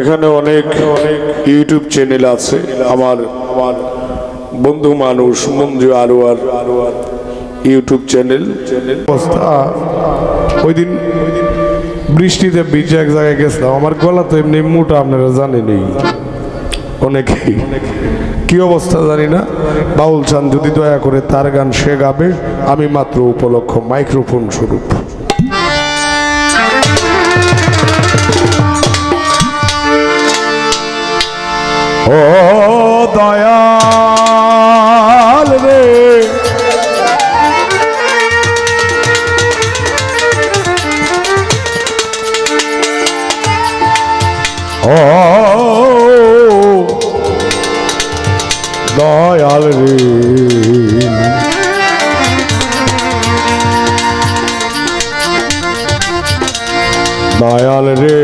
এখানে অনেক অনেক ইউটিউব চ্যানেল আছে। আমার আমার বন্ধু মানুষ মঞ্জু আরোয়ার ইউটিউব চ্যানেল। অবস্থা। ওই দিন বৃষ্টিতে ভিজে এক জায়গায় গেছিলাম। আমার গলা তো এমনি মোটা, আপনারা জানেনই। অনেকেই কি অবস্থা জানি না। বাউল চান যদি দয়া করে তার গান সে গাবে। আমি মাত্র উপলক্ষ মাইক্রোফোন স্বরূপ। ও দয়াল রে। ও দয়াল রে। দয়াল রে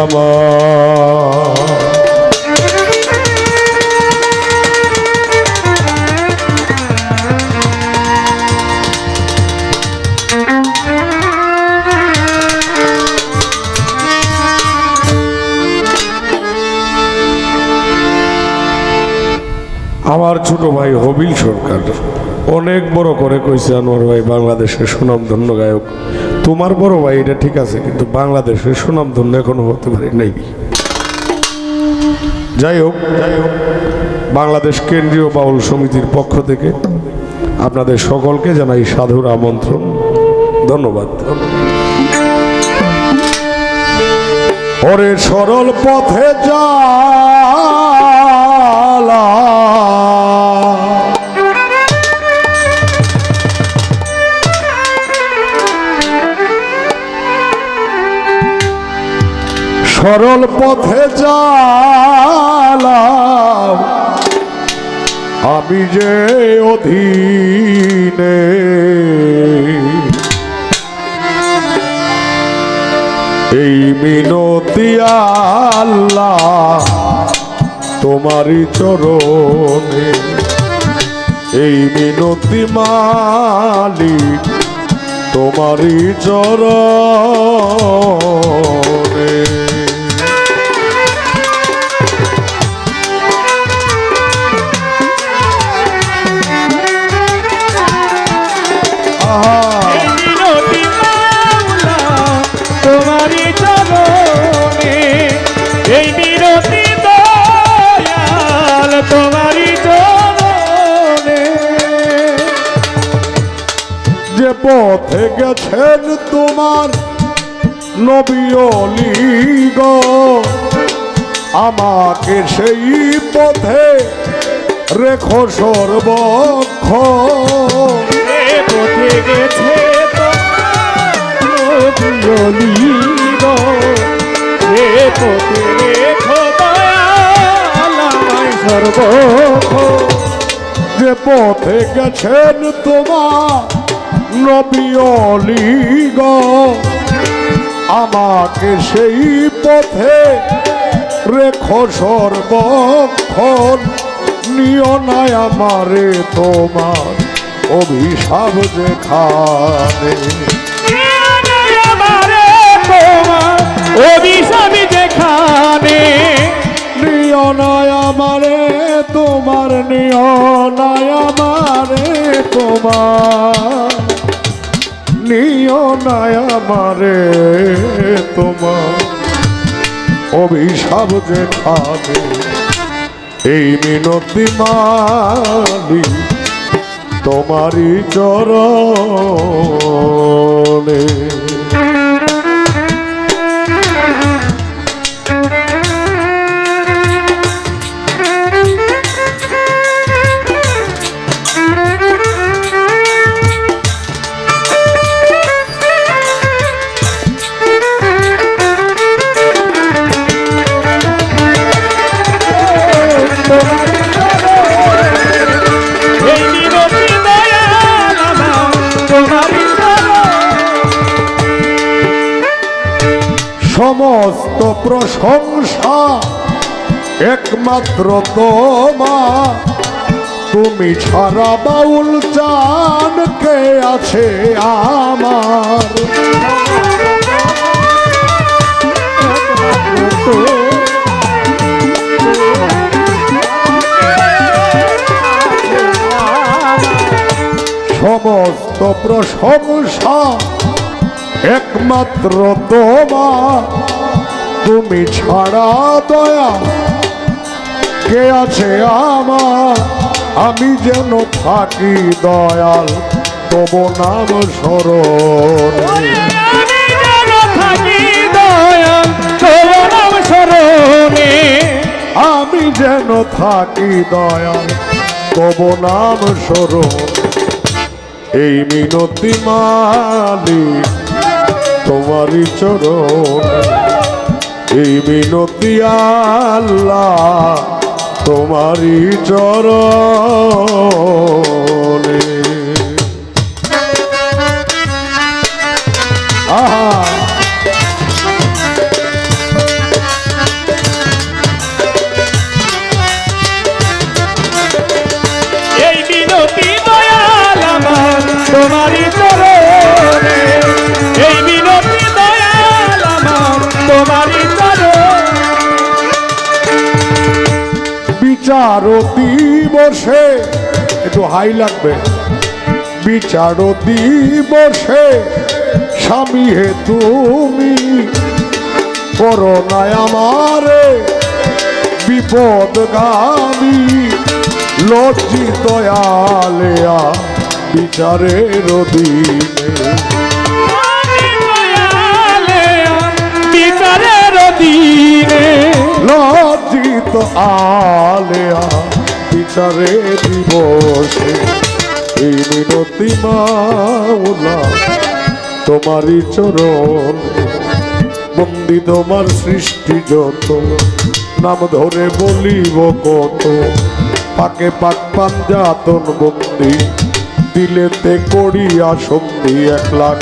আমার। আমার ছোট ভাই হবিল সরকার, অনেক বড় করে কইছে, আনোয়ার ভাই, বাংলাদেশের সুনামধন্য গায়ক। তোমার বড় ভাই, এটা ঠিক আছে, কিন্তু বাংলাদেশের সুনামধন্য এখনও হতে পারে নাই। যাই হোক যাই হোক বাংলাদেশ কেন্দ্রীয় বাউল সমিতির পক্ষ থেকে আপনাদের সকলকে জানাই সাধুর আমন্ত্রণ। ধন্যবাদ। ওরে সরল পথে জালা সরল পথে জালা আমি যে অধীনে। এই মিনতি আল্লাহ তোমারই চরণে। এই মিনতি মালিক তোমারই চরণে। পথে গেছেন তোমার নবী অলিগ আমাকে সেই পথে রেখো সর্বক্ষ। পথে গেছে তোমার পথে রেখো দয়াল সর্বক্ষ। যে পথে গেছেন তোমার নবী অলিগ আমাকে সেই পথে রেখো সর্বক্ষণ। নিয় নাই আমারে তোমার অভিশাপ যেখানে। অভিশাপী যেখানে। নিয় নাই আমারে তোমার নিয় নাই আমারে তোমার। নিয় নাই আমারে তোমার। অভিশাপ যে খাবে এই মিনতি মালি তোমারই চরণে। সমস্ত প্রশংসা একমাত্র তোমা তুমি ছাড়া বাউল চান কে আছে আমার? সমস্ত প্রশংসা একমাত্র তোমার। তুমি ছাড়া দয়া। কে আছে আমার? আমি যেন থাকি দয়াল তবু নাম স্মরণ। যেন থাকি দয়াল তোর নাম স্মরণে। আমি যেন থাকি দয়াল তব নাম স্মরণ। এই মিনতি মালি তোমারই চরণ এই মিনতি আল্লাহ তোমারই চরণে। বিচার দিবসে একটু হাই লাগবে। বিচার দিবসে স্বামী হে তুমি, করোনায় আমারে বিপদগামী, লজ্জিত আলেয়া বিচারের দিনে আলেয়া, বিচারে দিবসে। এই মিনতি মাওলা, তোমারই চরণ। বন্দি তোমার সৃষ্টি যত, নাম ধরে বলিব কত। পাকে পাক পাঞ্জাতন বন্দি, দিলেতে করিয়া সন্ধি এক লাখ।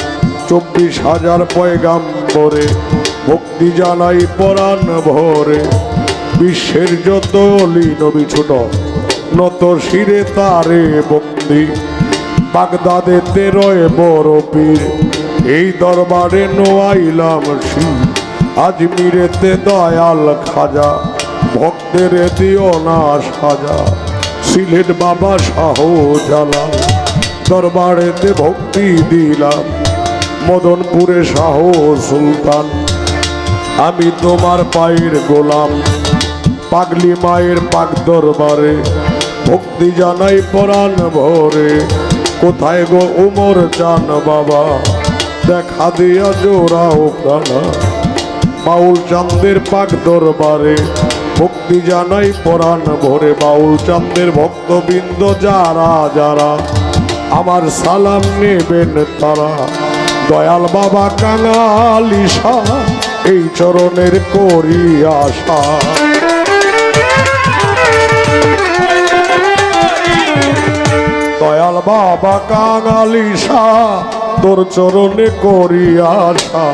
চব্বিশ হাজার পয়গাম্বরে, ভক্তি জানাই পরাণ ভরে। বিশ্বের যত অলি নবী ছোট নত শিরে তারে বন্দি। বাগদাদে তেরোয় বড় পীর এই দরবারে নোয়াইলাম শিব আজমিরেতে দয়াল খাজা, ভক্তের দিও না সাজা। সিলেট বাবা শাহ জালাল দরবারেতে ভক্তি দিলাম। মদনপুরে শাহ সুলতান, আমি তোমার পায়ের গোলাম। পাগলি মায়ের পাক দরবারে। ভক্তি জানাই পরাণ ভরে। কোথায় গো উমর চান বাবা? দেখা দিয়া জোড়াও প্রাণা বাউল চান্দের পাক দরবারে। ভক্তি জানাই পরাণ ভরে। বাউল চান্দের ভক্তবৃন্দ যারা যারা, আমার সালাম নেবেন তারা। দয়াল বাবা কাঙালিশা এই চরণের করি আশা। দয়াল বাবা কাঙালিশা, তোর চরণে করি আশা।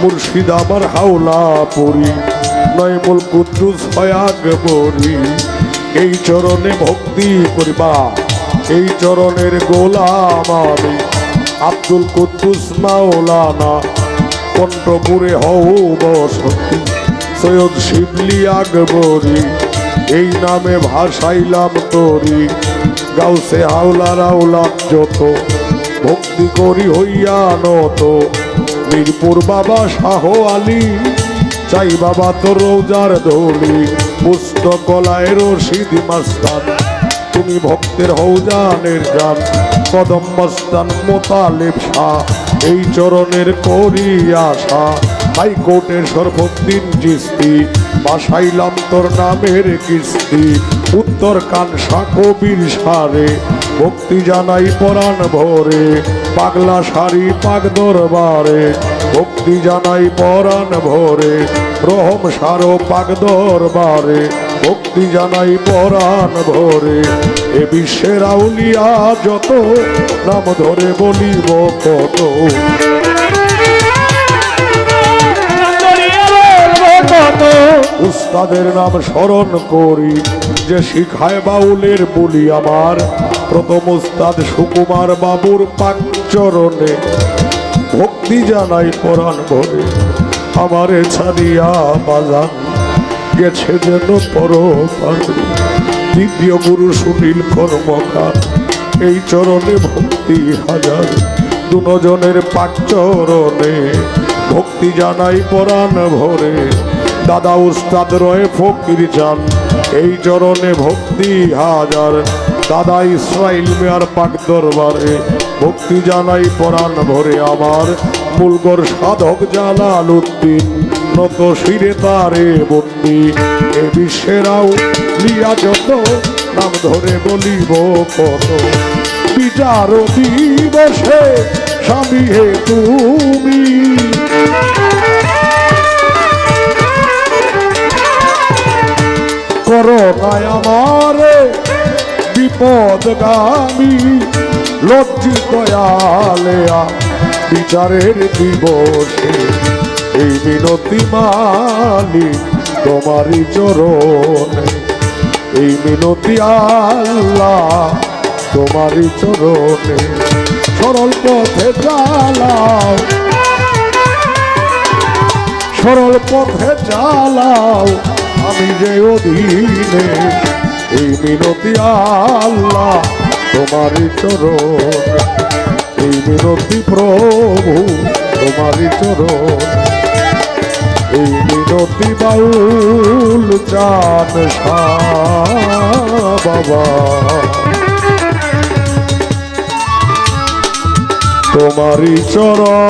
মুর্শিদ আমার হাওলা পড়ি, নয় মুল কুদ্দুস হয়াগ বরি এই চরণে ভক্তি করিবা, এই চরণের গোলাম আমি। আব্দুল কুদ্দুস মাওলানা কণ্ঠপুরে হও বসতি। সৈয়দ শিবলি আকবরি এই নামে ভাসাইলাম তরি। গাউসে হাওলা রাউলাম যত। ভক্তি করি হইয়া নত। মিরপুর বাবা শাহ আলী, চাই বাবা তোর রোজার ধলি পুস্তকলায় রশিদ মাস্তান, তুমি ভক্তের হৌজানের গান কদম মস্তান মোতালেব শাহ, এই চরণের করি আশা। হাইকোর্টের সর্বদিন জিস্তি। বাসাইলাম তোর নামের কিস্তি। উত্তর কানসা কবির সারে। ভক্তি জানাই পরাণ ভরে। পাগলা শাড়ি পাক দরবারে। ভক্তি জানাই পরাণ ভরে। রহম সারো পাক দরবারে। ভক্তি জানাই পরাণ ভরে। এ বিশ্বের আউলিয়া যত, নাম ধরে বলিব কত। কত? উস্তাদের নাম স্মরণ করি, যে শিখায় বাউলের বলি আমার। প্রথম উস্তাদ সুকুমার বাবুর পাক চরণে, ভক্তি জানাই পরাণ ভরে। আমারে ছাড়িয়া বাজান, গেছে যেন পর দ্বিতীয় গুরু সুনীল কর্মকার, এই চরণে ভক্তি হাজার। দুজনের পাক চরণে, ভক্তি জানাই পরাণ ভরে। দাদা উস্তাদ রয়ে ফকির চান এই চরণে ভক্তি হাজার। দাদা ইসরাইল মেয়ার পাক দরবারে ভক্তি জানাই পরাণ ভরে আমার। মূলগর সাধক জালাল উদ্দিন, নত শিরে তারে বন্দি। এ বিশ্বেরাও লিয়া যত, নাম ধরে বলিব কত। বিচার দিবসে স্বামী হে তুমি। করোনায় আমারে, বিপদগামী লজ্জিত বিচারের দিবসে এই মিনতি মালি তোমারই চরণে। এই মিনতি আল্লাহ তোমারই চরণে। সরল পথে চালাও, সরল পথে চালাও আমি যে অধীনে, এই মিনতি আল্লাহ তোমারই চরণ। এই মিনতি প্রভু তোমারই চরণ। এই মিনতি বাউল চান বাবা। তোমারই চরণে